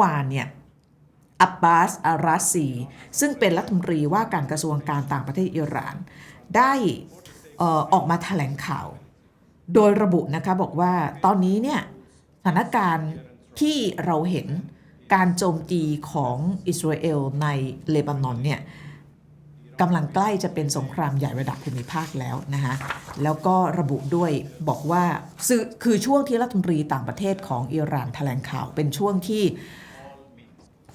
วานเนี่ยอับบาสอาราซี ซึ่งเป็นรัฐมนตรีว่าการกระทรวงการต่างประเทศอิหร่าน ได้ออออกมาแถลงข่าว โดยระบุนะคะบอกว่าตอนนี้เนี่ยสถานการณ์ที่เราเห็นการโจมตีของอิสราเอลในเลบานอนเนี่ยกำลังใกล้จะเป็นสงครามใหญ่ระดับภูมิภาคแล้วนะคะแล้วก็ระบุด้วยบอกว่าคือช่วงที่รัฐมนตรีต่างประเทศของอิหร่านแถลงข่าวเป็นช่วงที่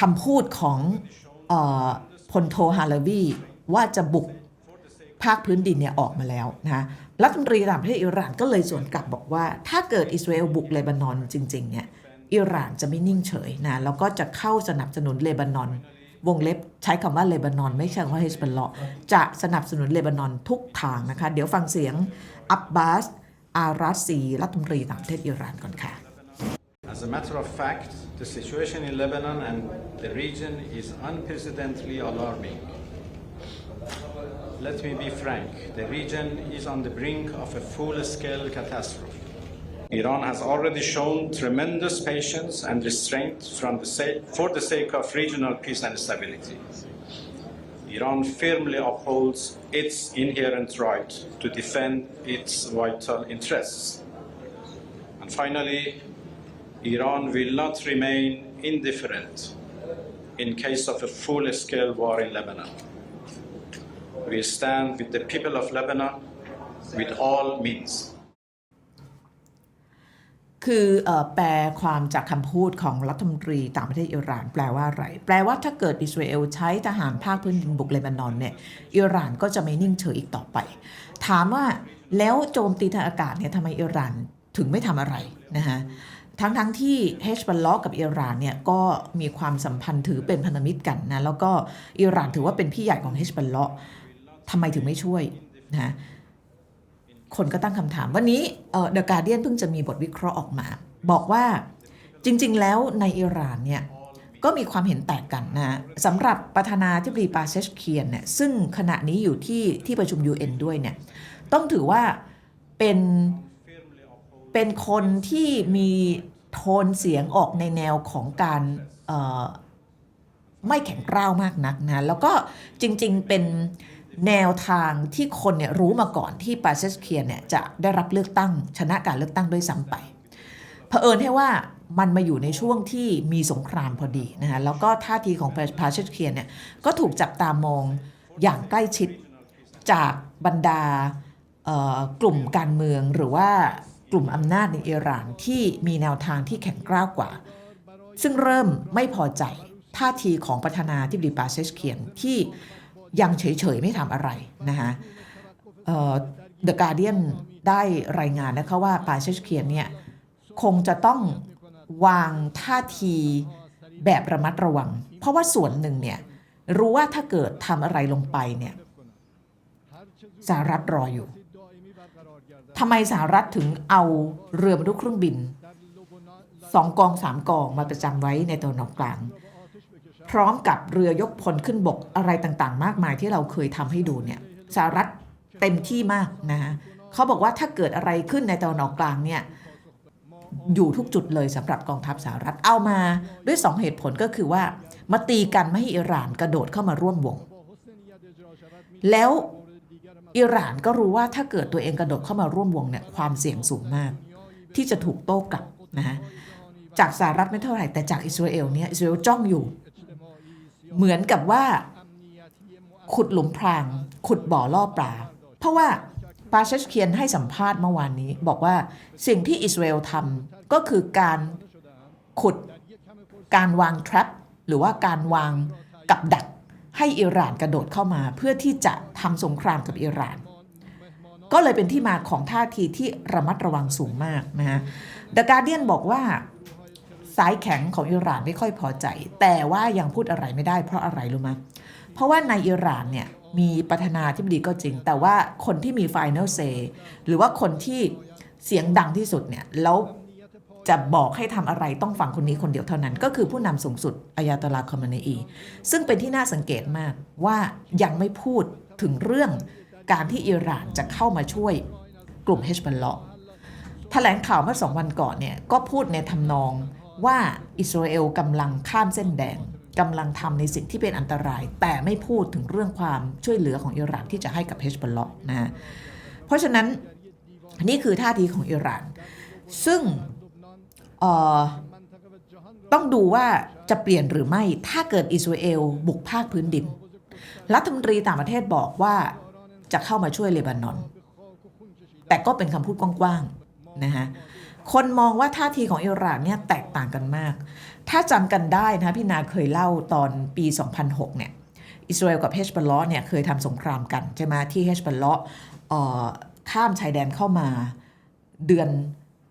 คำพูดของออพลโทฮาลาวีว่าจะบุกภาคพื้นดินเนี่ยออกมาแล้วนะรัฐมนตรีต่างประเทศอิหร่านก็เลยสวนกลับบอกว่า ถ้าเกิดอิสราเอลบุกเลบานอนจริงๆเนี่ยอิหร่านจะไม่นิ่งเฉยนะแล้วก็จะเข้าสนับสนุนเลบานอน วงเล็บใช้คำว่าเลบานอน ไม่ใช่คำว่าเฮสบอลเลาะจะสนับสนุนเลบานอนทุกทางนะคะ เดี๋ยวฟังเสียงอับบาสอาราซีรัฐมนตรีต่างประเทศอิหร่านก่อนค่ะ As a matter of fact, the situation in Lebanon and the region is unprecedentedly alarming. Let me be frank, the region is on the brink of a full-scale catastrophe. Iran has already shown tremendous patience and restraint the for the sake of regional peace and stability. Iran firmly upholds its inherent right to defend its vital interests. And finally, Iran will not remain indifferent in case of a full-scale war in Lebanon. We stand with the people of Lebanon with all means. คืออแปลความจากคำพูดของรัฐมนตรีต่างประเทศอิหร่านแปลว่าอะไร แปลว่าถ้าเกิดอิสราเอลใช้ทหารภาคพื้นดินบุกเลบานอนเนี่ยอิหร่านก็จะไม่นิ่งเฉยอีกต่อไป ถามว่าแล้วโจมตีทางอากาศเนี่ยทำไมอิหร่านถึงไม่ทำอะไรนะคะ ทั้งทั้งที่เฮชบัลลอกับอิหร่านเนี่ยก็มีความสัมพันธ์ถือเป็นพันธมิตรกันนะแล้วก็อิหร่านถือว่าเป็นพี่ใหญ่ของเฮชบัลลอทำไมถึงไม่ช่วยนะคนก็ตั้งคำถามวันนี้เดอะการเดียนเพิ่งจะมีบทวิเคราะห์ออกมา บอกว่าจริง ๆ แล้วในอิหร่านเนี่ยก็มีความเห็นแตกกันนะสำหรับประธานาธิบดีปาเซชเคียนเนี่ยซึ่งขณะนี้อยู่ที่ที่ประชุม UN ด้วยเนี่ยต้องถือว่าเป็นเป็นคนที่มี โทนเสียงออกในแนวของการไม่แข็งกร้าวมากนักนะ แล้วก็จริงๆเป็นแนวทางที่คนเนี่ยรู้มาก่อนที่ปาเซสเคียนเนี่ยจะได้รับเลือกตั้งชนะการเลือกตั้งด้วยซ้ำไปเผอิญให้ว่ามันมาอยู่ในช่วงที่มีสงครามพอดีนะคะแล้วก็ท่าทีของปาเซสเคียนเนี่ยก็ถูกจับตามองอย่างใกล้ชิดจากบรรดากลุ่มการเมืองหรือว่า กลุ่มอำนาจในอิหร่านที่มีแนวทางที่แข็งกร้าวกว่า ซึ่งเริ่มไม่พอใจท่าทีของประธานาธิบดีปาเซสเคียนที่ยังเฉยๆ ไม่ทำอะไรนะคะเดอะการเดียนได้รายงานนะคะว่าปาเชชเคียนเนี่ยคงจะต้องวางท่าทีแบบระมัดระวัง เพราะว่าส่วนหนึ่งเนี่ยรู้ว่าถ้าเกิดทำอะไรลงไปเนี่ยสหรัฐรออยู่ ทำไมสหรัฐถึงเอาเรือบรรทุกเครื่องบินสองกองสามกองมาประจำไว้ในตะวันออกกลาง พร้อมกับเรือยกพลขึ้นบกอะไรต่างๆ มากมายที่เราเคยทำให้ดูเนี่ยสหรัฐเต็มที่มากนะฮะเขาบอกว่าถ้าเกิดอะไรขึ้นในตะวันออกกลางเนี่ยอยู่ทุกจุดเลยสำหรับกองทัพสหรัฐเอามาด้วยสองเหตุผลก็คือว่ามาตีกันไม่ให้อิหร่านกระโดดเข้ามาร่วมวง แล้วอิหร่านก็รู้ว่าถ้าเกิดตัวเองกระโดดเข้ามาร่วมวงเนี่ยความเสี่ยงสูงมาก ที่จะถูกโต้กลับนะฮะจากสหรัฐไม่เท่าไหร่แต่จากอิสราเอลเนี่ยอิสราเอลจ้องอยู่ เหมือนกับว่า ขุดหลุมพราง ขุดบ่อล่อปลา เพราะว่าปาเชชเคียนให้สัมภาษณ์เมื่อวานนี้ บอกว่าสิ่งที่อิสราเอลทำก็คือการขุดการวาง trap หรือว่าการวางกับดัก ให้อิหร่านกระโดดเข้ามาเพื่อที่จะทำสงครามกับอิหร่าน ก็เลยเป็นที่มาของท่าทีที่ระมัดระวังสูงมากนะฮะ The Guardian บอกว่าสายแข็งของอิหร่านไม่ค่อยพอใจ แต่ว่ายังพูดอะไรไม่ได้เพราะอะไรรู้ไหมเพราะว่าในอิหร่านเนี่ยมีประธานาธิบดีก็จริง แต่ว่าคนที่มี Final Say หรือว่าคนที่เสียงดังที่สุดเนี่ยแล้ว จะบอกให้ทำอะไรต้องฟังคนนี้คนเดียวเท่านั้น ก็คือผู้นำสูงสุดอายาตลาคอมเมเนอีซึ่งเป็นที่น่าสังเกตมากว่ายังไม่พูดถึงเรื่องการที่อิหร่านจะเข้ามาช่วยกลุ่มเฮชบัลเลาะแถลงข่าวเมื่อสองวันก่อนเนี่ยก็พูดในทำนองว่าอิสราเอลกำลังข้ามเส้นแดงกำลังทำในสิ่งที่เป็นอันตราย แต่ไม่พูดถึงเรื่องความช่วยเหลือของอิหร่านที่จะให้กับเฮชบอลเล็อกนะเพราะฉะนั้นนี่คือท่าทีของอิหร่าน ซึ่ง ต้องดูว่าจะเปลี่ยนหรือไม่ถ้าเกิดอิสราเอลบุกภาคพื้นดิน รัฐมนตรีต่างประเทศบอกว่าจะเข้ามาช่วยเลบานอน แต่ก็เป็นคำพูดกว้างๆนะฮะคนมองว่าท่าทีของอิหร่านเนี่ยแตกต่างกันมาก ถ้าจำกันได้นะพี่นาเคยเล่าตอนปี 2006 เนี่ย อิสราเอลกับเฮชบอลลาะเนี่ยเคยทำสงครามกันใช่ไหมที่เฮชบอลลาะเอ่อข้ามชายแดนเข้ามาเดือน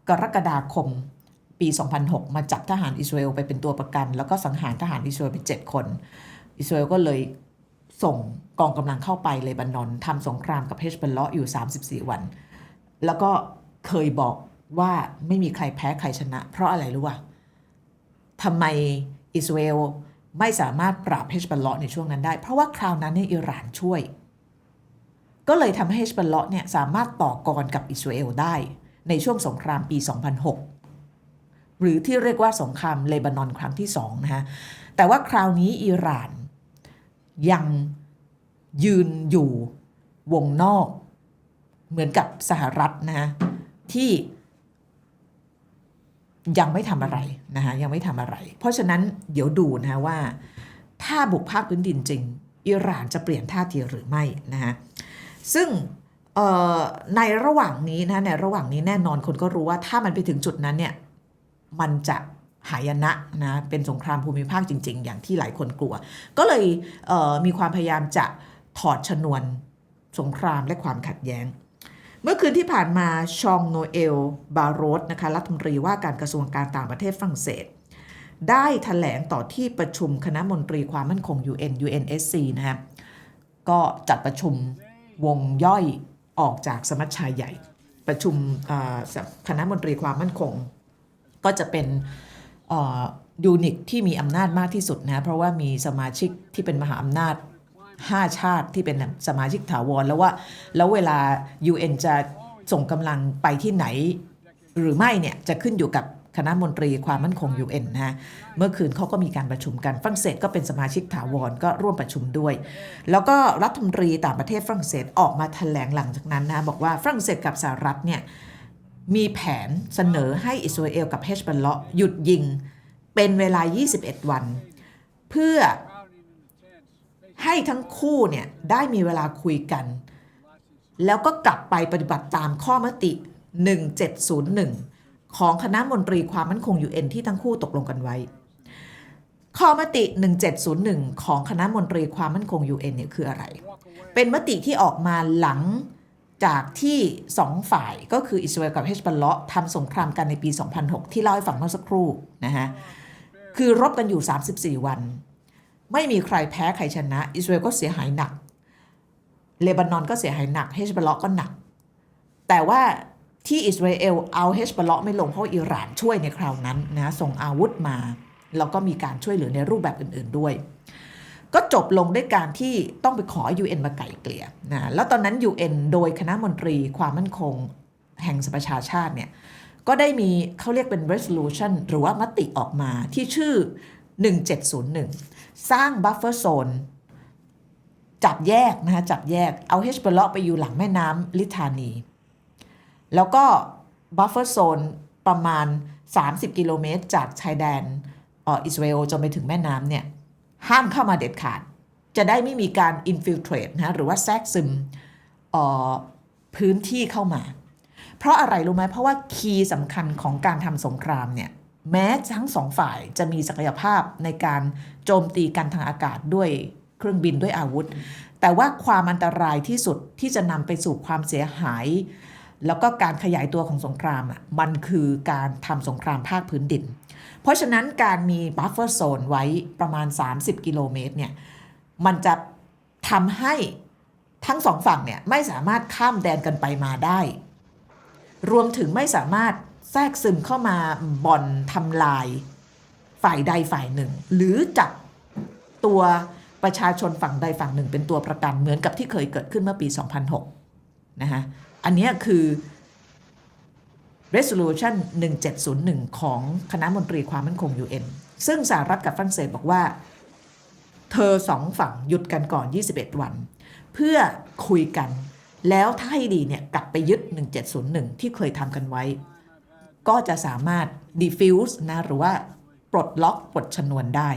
กรกฎาคม ปี 2006 มาจับทหารอิสราเอลไปเป็นตัวประกัน แล้วก็สังหารทหารอิสราเอลไป7คน อิสราเอลก็เลยส่งกองกำลังเข้าไปเลบานอนทำสงครามกับเฮชเบอลเลาะอยู่ 34 วัน แล้วก็เคยบอกว่าไม่มีใครแพ้ใครชนะ เพราะอะไรรู้ป่ะทำไมอิสราเอลไม่สามารถปราบเฮชบอลเลาะในช่วงนั้นได้ เพราะว่าคราวนั้นเนี่ยอิหร่านช่วย ก็เลยทำให้เฮชบอลเลาะเนี่ยสามารถต่อกรกับอิสราเอลได้ในช่วงสงครามปี 2006 หรือที่เรียกว่าสงครามเลบานอนครั้งที่สองนะฮะแต่ว่าคราวนี้อิหร่านยังยืนอยู่วงนอกเหมือนกับสหรัฐนะฮะที่ยังไม่ทำอะไรนะฮะยังไม่ทำอะไร เพราะฉะนั้นเดี๋ยวดูนะฮะว่า ถ้าบุกภาคพื้นดินจริง อิหร่านจะเปลี่ยนท่าทีหรือไม่นะฮะซึ่งในระหว่างนี้นะในระหว่างนี้แน่นอนคนก็รู้ว่าถ้ามันไปถึงจุดนั้นเนี่ย มันจะหายนะนะเป็นสงครามภูมิภาคจริง ๆ อย่างที่หลายคนกลัว ก็เลยเมีความพยายามจะถอดชนวนสงครามและความขัดแย้ง เมื่อคืนที่ผ่านมาชองโนเอล บาโรสนะคะรัฐมนตรีว่าการกระทรวงการต่างประเทศฝรั่งเศส ได้ถแถลงต่อที่ประชุมคณะมนตรีความมั่นคง UN UNSC นะฮะก็จัดประชุมวงย่อยออกจากสมัชชาใหญ่ ประชุมคณะมนตรีความมั่นคง ก็จะเป็นยูนิตที่มีอำนาจมากที่สุดนะเพราะว่ามีสมาชิกที่เป็นมหาอำนาจ 5 ชาติที่เป็นสมาชิกถาวรแล้วว่าแล้วเวลา UN จะส่งกำลังไปที่ไหน หรือไม่เนี่ยจะขึ้นอยู่กับคณะมนตรีความมั่นคง UN นะเมื่อคืนเขาก็มีการประชุมกันฝรั่งเศสก็เป็นสมาชิกถาวรก็ร่วมประชุมด้วย แล้วก็รัฐมนตรีต่างประเทศฝรั่งเศสออกมาแถลงหลังจากนั้นนะบอกว่าฝรั่งเศสกับสหรัฐเนี่ย มีแผนเสนอให้อิสราเอลกับเฮชบัลเลาะหยุดยิงเป็นเวลา 21 วัน เพื่อให้ทั้งคู่เนี่ยได้มีเวลาคุยกัน แล้วก็กลับไปปฏิบัติตามข้อมติ 1701 ของคณะมนตรีความมั่นคง UN ที่ทั้งคู่ตกลงกันไว้ ข้อมติ 1701 ของคณะมนตรีความมั่นคง UN เนี่ยคืออะไร เป็นมติที่ออกมาหลัง จากที่สองฝ่ายก็คืออิสราเอลกับเฮชบัลเลาะทำสงครามกันในปี 2006 ที่เล่าให้ฟังเมื่อสักครู่นะฮะคือรบกันอยู่ 34 วัน ไม่มีใครแพ้ใครชนะ อิสราเอลก็เสียหายหนัก เลบานอนก็เสียหายหนักเฮชบัลเลาะก็หนัก แต่ว่าที่อิสราเอลเอาเฮชบัลเลาะไม่ลงเพราะอิหร่านช่วยในคราวนั้นนะส่งอาวุธมา แล้วก็มีการช่วยเหลือในรูปแบบอื่น ๆด้วย ก็จบลงด้วยการที่ต้องไปขอ UN มาไก่เกลี่ยนะแล้วตอนนั้น UN โดยคณะมนตรีความมั่นคงแห่งสหประชาชาติเนี่ยก็ได้มีเขาเรียกเป็น resolution หรือว่ามติออกมาที่ชื่อ 1701 สร้าง buffer zone จับแยกนะฮะจับแยกเอาเฮชเบลไปอยู่หลังแม่น้ำลิทานี แล้วก็ buffer zone ประมาณ 30 กิโลเมตร จากชายแดนอิสราเอลจนไปถึงแม่น้ำเนี่ย ห้ามเข้ามาเด็ดขาด จะได้ไม่มีการ infiltrate นะหรือว่าแทรกซึมออพื้นที่เข้ามา เพราะอะไรรู้ไหมเพราะว่าคีย์สำคัญของการทำสงครามเนี่ยแม้ทั้งสองฝ่ายจะมีศักยภาพในการโจมตีกันทางอากาศด้วยเครื่องบินด้วยอาวุธ แต่ว่าความอันตรายที่สุดที่จะนำไปสู่ความเสียหาย แล้วก็การขยายตัวของสงครามอะมันคือการทำสงครามภาคพื้นดิน เพราะฉะนั้นการมีบัฟเฟอร์โซนไว้ประมาณ 30 กิโลเมตรเนี่ยมันจะทำให้ทั้งสองฝั่งเนี่ยไม่สามารถข้ามแดนกันไปมาได้ รวมถึงไม่สามารถแทรกซึมเข้ามาบ่อนทำลายฝ่ายใดฝ่ายหนึ่ง หรือจับตัวประชาชนฝั่งใดฝั่งหนึ่ง เป็นตัวประกันเหมือนกับที่เคยเกิดขึ้นเมื่อปี 2006 นะฮะ อันนี้คือ resolution 1701 ของคณะมนตรีความมั่นคง UN ซึ่งสหรัฐกับฝรั่งเศสบอกว่า เธอสองฝั่งหยุดกันก่อน 21 วัน เพื่อคุยกัน แล้วถ้าให้ดีเนี่ยกลับไปยึด 1701 ที่เคยทำกันไว้ ก็จะสามารถ diffuse นะหรือว่าปลดล็อกปลดชนวนได้